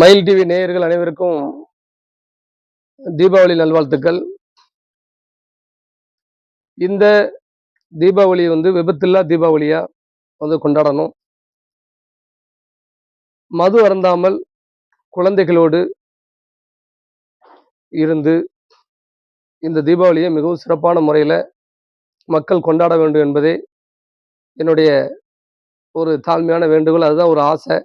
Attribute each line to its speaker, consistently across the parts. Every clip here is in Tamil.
Speaker 1: மயில் டிவி நேயர்கள் அனைவருக்கும் தீபாவளி நல்வாழ்த்துக்கள். இந்த தீபாவளி வந்து விபத்தில்லா தீபாவளியா வந்து கொண்டாடணும். மது அருந்தாமல் குழந்தைகளோடு இருந்து இந்த தீபாவளியை மிகவும் சிறப்பான முறையில் மக்கள் கொண்டாட வேண்டும் என்பதே என்னுடைய ஒரு தாழ்மையான வேண்டுகோள் அதுதான் ஒரு ஆசை.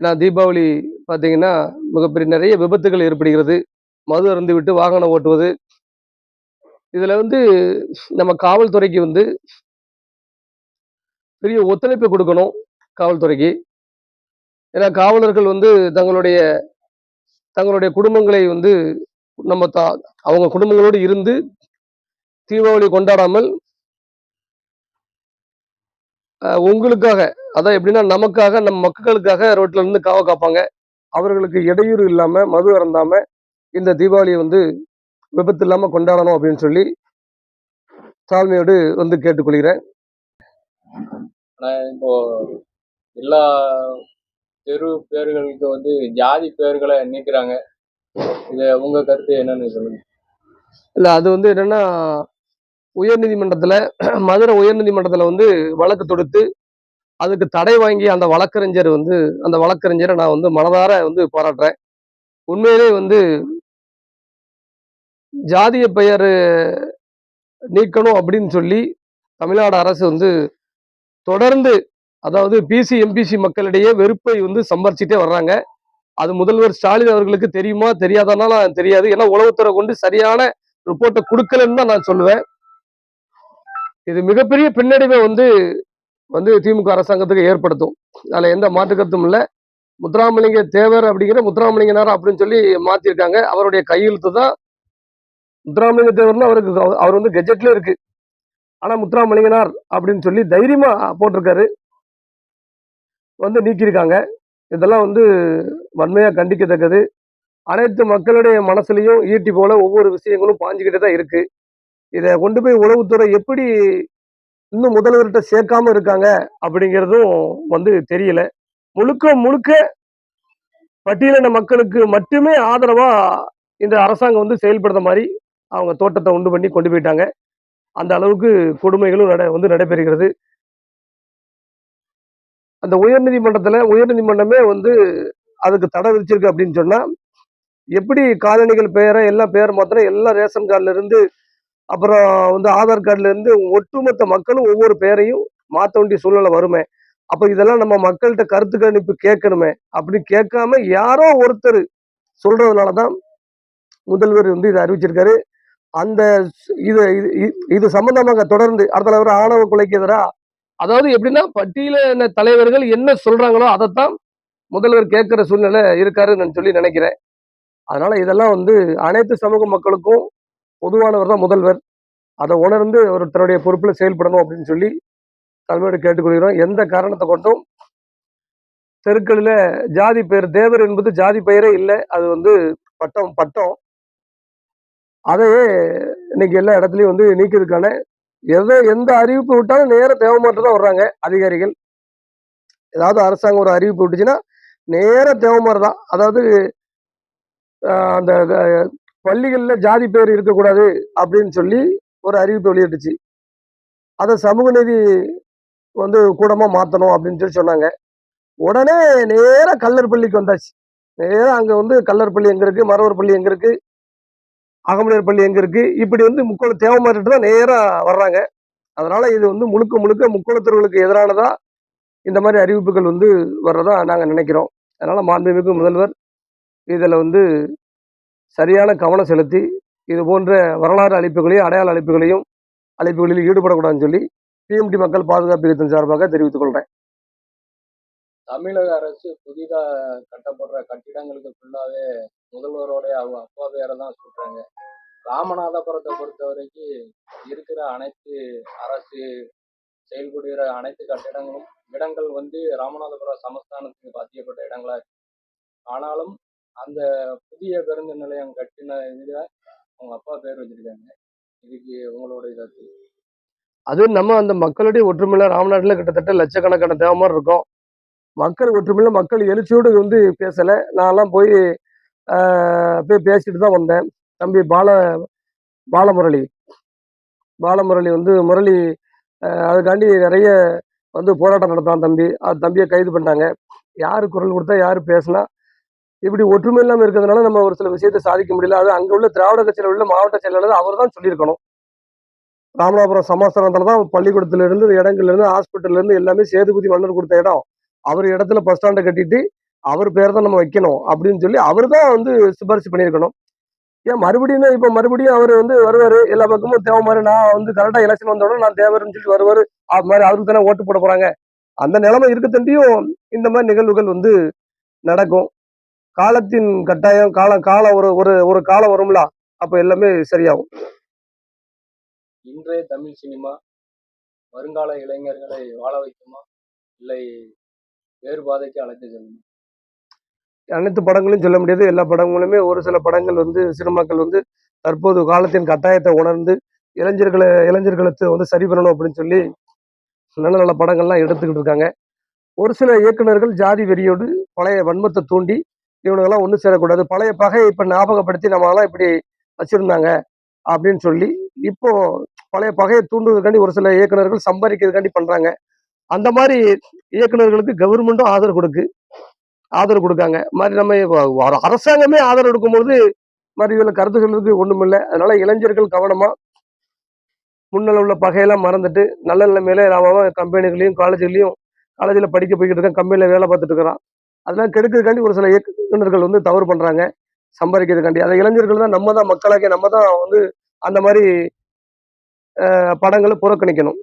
Speaker 1: ஏன்னா தீபாவளி பார்த்தீங்கன்னா மிகப்பெரிய நிறைய விபத்துகள் ஏற்படுகிறது. மது அருந்து விட்டு வாகனம் ஓட்டுவது. இதில் வந்து நம்ம காவல்துறைக்கு வந்து பெரிய ஒத்துழைப்பு கொடுக்கணும் காவல்துறைக்கு. ஏன்னா காவலர்கள் வந்து தங்களுடைய தங்களுடைய குடும்பங்களை வந்து நம்ம தா அவங்க குடும்பங்களோடு இருந்து தீபாவளி கொண்டாடாமல் உங்களுக்காக அதான் எப்படின்னா நமக்காக நம் மக்களுக்காக ரோட்ல இருந்து காவ காப்பாங்க. அவர்களுக்கு இடையூறு இல்லாம மது அருந்தாம இந்த தீபாவளியை வந்து விபத்து இல்லாம கொண்டாடணும் அப்படின்னு சொல்லி தாழ்மையோடு வந்து கேட்டுக்கொள்கிறேன்.
Speaker 2: இப்போ எல்லா தெரு பேர்களுக்கு வந்து ஜாதி பேர்களை நீக்குறாங்க. இது உங்க கருத்து என்னன்னு சொல்லுங்க.
Speaker 1: இல்ல அது வந்து என்னன்னா உயர்நீதிமன்றத்துல மதுரை உயர்நீதிமன்றத்துல வந்து வழக்கு தொடுத்து அதுக்கு தடை வாங்கி அந்த வழக்கறிஞர் வந்து அந்த வழக்கறிஞரை நான் வந்து மனதார வந்து பாராட்டுறேன். உண்மையிலே வந்து ஜாதிய பெயர் நீக்கணும் அப்படின்னு சொல்லி தமிழ்நாடு அரசு வந்து தொடர்ந்து அதாவது பிசி எம்பிசி மக்களிடையே வெறுப்பை வந்து சம்பாரிச்சிட்டே வர்றாங்க. அது முதல்வர் ஸ்டாலின் அவர்களுக்கு தெரியுமா தெரியாதனால தெரியாது. ஏன்னா உளவுத்துறை கொண்டு சரியான ரிப்போர்ட்டை கொடுக்கலன்னு தான் நான் சொல்லுவேன். இது மிகப்பெரிய பின்னடைவை வந்து வந்து திமுக அரசாங்கத்துக்கு ஏற்படுத்தும். அதில் எந்த மாற்று கருத்தும் இல்லை. முத்துராமலிங்க தேவர் அப்படிங்கிற முத்துராமலிங்கனார் அப்படின்னு சொல்லி மாற்றிருக்காங்க அவருடைய கையெழுத்து தான் முத்துராமலிங்க தேவர்னு அவருக்கு அவர் வந்து கெஜெட்ல இருக்கு. ஆனால் முத்துராமலிங்கனார் அப்படின்னு சொல்லி தைரியமாக போட்டிருக்காரு. வந்து நீக்கியிருக்காங்க. இதெல்லாம் வந்து வன்மையாக கண்டிக்கத்தக்கது. அனைத்து மக்களுடைய மனசுலையும் ஈட்டி போல ஒவ்வொரு விஷயங்களும் பாஞ்சுக்கிட்டே தான் இருக்குது இதை கொண்டு போய் உளவுத்துறை எப்படி இன்னும் முதல்வர்கிட்ட சேர்க்காம இருக்காங்க அப்படிங்கிறதும் வந்து தெரியல. முழுக்க முழுக்க பட்டியலின மக்களுக்கு மட்டுமே ஆதரவா இந்த அரசாங்கம் வந்து செயல்படுற மாதிரி அவங்க தோட்டத்தை உண்டு பண்ணி கொண்டு போயிட்டாங்க. அந்த அளவுக்கு கொடுமைகளும் நட வந்து நடைபெறுகிறது. அந்த உயர்நீதிமன்றத்தில் உயர்நீதிமன்றமே வந்து அதுக்கு தடை விதிச்சிருக்கு அப்படின்னு சொன்னால் எப்படி காலணிகள் பெயரை எல்லா பெயர் மாத்திரம் எல்லா ரேஷன் கார்டிலிருந்து அப்புறம் வந்து ஆதார் கார்டுலேருந்து ஒட்டுமொத்த மக்களும் ஒவ்வொரு பேரையும் மாற்ற வேண்டிய சூழ்நிலை வருமே. அப்போ இதெல்லாம் நம்ம மக்கள்கிட்ட கருத்து கணிப்பு கேட்கணுமே. அப்படி கேட்காம யாரோ ஒருத்தர் சொல்றதுனாலதான் முதல்வர் வந்து இதை அறிவிச்சிருக்காரு. அந்த இது இது- இது- சம்பந்தமாக தொடர்ந்து அடுத்த தலைவர் ஆணவ கொலைக்கு எதிராக அதாவது எப்படின்னா பட்டியல தலைவர்கள் என்ன சொல்றாங்களோ அதைத்தான் முதல்வர் கேட்கிற சூழ்நிலை இருக்காருன்னு சொல்லி நினைக்கிறேன். அதனால இதெல்லாம் வந்து அனைத்து சமூக மக்களுக்கும் பொதுவானவர் தான் முதல்வர். அதை உணர்ந்து அவர் தன்னுடைய பொறுப்பில் செயல்படணும் அப்படின்னு சொல்லி தலைமையோடு கேட்டுக்கொள்கிறோம். எந்த காரணத்தை கொண்டும் தெருக்களில் ஜாதி பெயர் தேவர் என்பது ஜாதி பெயரே இல்லை. அது வந்து பட்டம் பட்டம். அதையே இன்னைக்கு எல்லா இடத்துலையும் வந்து நீக்கிறதுக்கான எதை எந்த அறிவிப்பு விட்டாலும் நேர தேவமாற்றம் தான் வர்றாங்க அதிகாரிகள். ஏதாவது அரசாங்கம் ஒரு அறிவிப்பு விட்டுச்சுன்னா நேர தேவமாறு தான் அதாவது அந்த பள்ளிகளில் ஜாதி பேர் இருக்கக்கூடாது அப்படின்னு சொல்லி ஒரு அறிவிப்பு வெளியிட்டுச்சு. அதை சமூக நீதி வந்து கூடமாக மாற்றணும் அப்படின்னு சொல்லி சொன்னாங்க. உடனே நேராக கல்லர் பள்ளிக்கு வந்தாச்சு. நேராக அங்கே வந்து கல்லர் பள்ளி எங்கே இருக்குது மரவர் பள்ளி எங்கே இருக்குது அகமனியர் பள்ளி எங்கே இருக்குது இப்படி வந்து முக்கோள தேவமாறிட்டு தான் நேராக வர்றாங்க. அதனால் இது வந்து முழுக்க முழுக்க முக்கோளத்தர்களுக்கு எதிரானதா இந்த மாதிரி அறிவிப்புகள் வந்து வர்றதா நாங்கள் நினைக்கிறோம். அதனால் மாண்புமிகு முதல்வர் இதில் வந்து சரியான கவனம் செலுத்தி இது போன்ற வரலாறு அழைப்புகளையும் அடையாள அழைப்புகளையும் அழைப்புகளில் ஈடுபடக்கூடாதுன்னு சொல்லி பிஎம்டி மக்கள் பாதுகாப்பு இயக்கத்தின் சார்பாக தெரிவித்துக் கொள்கிறேன்
Speaker 2: தமிழக அரசு புதிதாக கட்டப்படுற கட்டிடங்களுக்கு ஃபுல்லாவே முதல்வரோடைய அவங்க அப்பா பேரை தான் சொல்கிறாங்க ராமநாதபுரத்தை பொறுத்த வரைக்கும் இருக்கிற அனைத்து அரசு செயல்படுகிற அனைத்து கட்டிடங்களும் இடங்கள் வந்து ராமநாதபுரம் சமஸ்தானத்துக்கு பாத்தியப்பட்ட இடங்களா இருக்கு. ஆனாலும் அந்த புதிய பேருந்து நிலையம் கட்டின இதில் அவங்க அப்பா பேர் வச்சிருக்காங்க. இதுக்கு உங்களோட இதாச்சு
Speaker 1: அதுவும் நம்ம அந்த மக்களுடைய ஒற்றுமையில ராமநாட்டில் கிட்டத்தட்ட லட்சக்கணக்கான தேவமார் இருக்கும். மக்கள் ஒற்றுமையில மக்கள் எழுச்சியோடு வந்து பேசலை. நான்லாம் போய் போய் பேசிட்டு தான் வந்தேன். தம்பி பால பாலமுரளி. பாலமுரளி வந்து முரளி அதுக்காண்டி நிறைய வந்து போராட்டம் நடத்தான் தம்பி. அது தம்பியை கைது பண்ணாங்க யார் குரல் கொடுத்தா யார் பேசினா இப்படி ஒற்றுமை இல்லாமல் இருக்கிறதுனால நம்ம ஒரு சில விஷயத்தை சாதிக்க முடியல. அது அங்கே உள்ள திராவிட கட்சியில் உள்ள மாவட்ட செயலாளர் அவர் தான் சொல்லியிருக்கணும். ராமநாதபுரம் சமாஸ்தானத்தில் தான் பள்ளிக்கூடத்துல இருந்து இடங்கள்ல இருந்து ஹாஸ்பிட்டல்ல இருந்து எல்லாமே சேதுபதி மன்னர் கொடுத்த இடம். அவர் இடத்துல பஸ் ஸ்டாண்டை கட்டிட்டு அவர் பேர் தான் நம்ம வைக்கணும் அப்படின்னு சொல்லி அவர் தான் வந்து சிபாரிசு பண்ணியிருக்கணும். ஏன் மறுபடியும் இப்போ மறுபடியும் அவர் வந்து வருவார் எல்லா பக்கமும் தேவை மாதிரி நான் வந்து கரெக்டாக எலெக்ஷன் வந்தோடனே நான் தேவைன்னு சொல்லி வருவார். அது மாதிரி அவருக்கு தானே ஓட்டு போட போகிறாங்க அந்த நிலைமை இருக்கத்தண்டியும் இந்த மாதிரி நிகழ்வுகள் வந்து நடக்கும். காலத்தின் கட்டாயம் காலம் காலம் ஒரு ஒரு ஒரு காலம் வரும்ல அப்ப எல்லாமே சரியாகும்.
Speaker 2: இன்றைய தமிழ் சினிமா வருங்கால இளைஞர்களை வாழ வைக்குமா? இல்லை வேறு பாதைக்கு அழைத்து செல்லுமா?
Speaker 1: அனைத்து படங்களையும் சொல்ல முடியாது. எல்லா படங்களுமே ஒரு சில படங்கள் வந்து சினிமாக்கள் வந்து தற்போது காலத்தின் கட்டாயத்தை உணர்ந்து இளைஞர்களை இளைஞர்களுக்கு வந்து சரி பண்ணணும் அப்படின்னு சொல்லி நல்ல நல்ல படங்கள்லாம் எடுத்துக்கிட்டு இருக்காங்க. ஒரு சில இயக்குனர்கள் ஜாதி வெறியோடு பழைய வன்மத்தை தூண்டி இவனுங்கெல்லாம் ஒன்றும் சேரக்கூடாது. பழைய பகையை இப்போ ஞாபகப்படுத்தி நம்மளாம் இப்படி வச்சிருந்தாங்க அப்படின்னு சொல்லி இப்போ பழைய பகையை தூண்டுவதற்காண்டி ஒரு சில இயக்குனர்கள் சம்பாதிக்கிறதுக்காண்டி பண்ணுறாங்க அந்த மாதிரி இயக்குனர்களுக்கு கவர்மெண்ட்டும் ஆதரவு கொடுக்கு ஆதரவு கொடுக்காங்க. மாதிரி நம்ம அரசாங்கமே ஆதரவு கொடுக்கும்போது மாதிரி இதில் கருத்து சொல்றதுக்கு ஒன்றுமில்லை அதனால இளைஞர்கள் கவனமாக முன்னில் உள்ள பகையெல்லாம் மறந்துட்டு நல்ல நிலைமையில நாம கம்பெனிகளையும் காலேஜ்லையும் காலேஜில் படிக்க போய்கிட்டு இருக்கேன் கம்பெனியில் வேலை பார்த்துட்டு இருக்கிறான். அதெல்லாம் கெடுக்கிறதுக்காண்டி ஒரு சில இயக்குநர்கள் வந்து தவறு பண்றாங்க. சம்பாதிக்கிறதுக்காண்டி. அந்த இளைஞர்கள் தான் நம்ம தான் மக்களாகிய நம்ம தான் வந்து அந்த மாதிரி படங்களை புறக்கணிக்கணும்.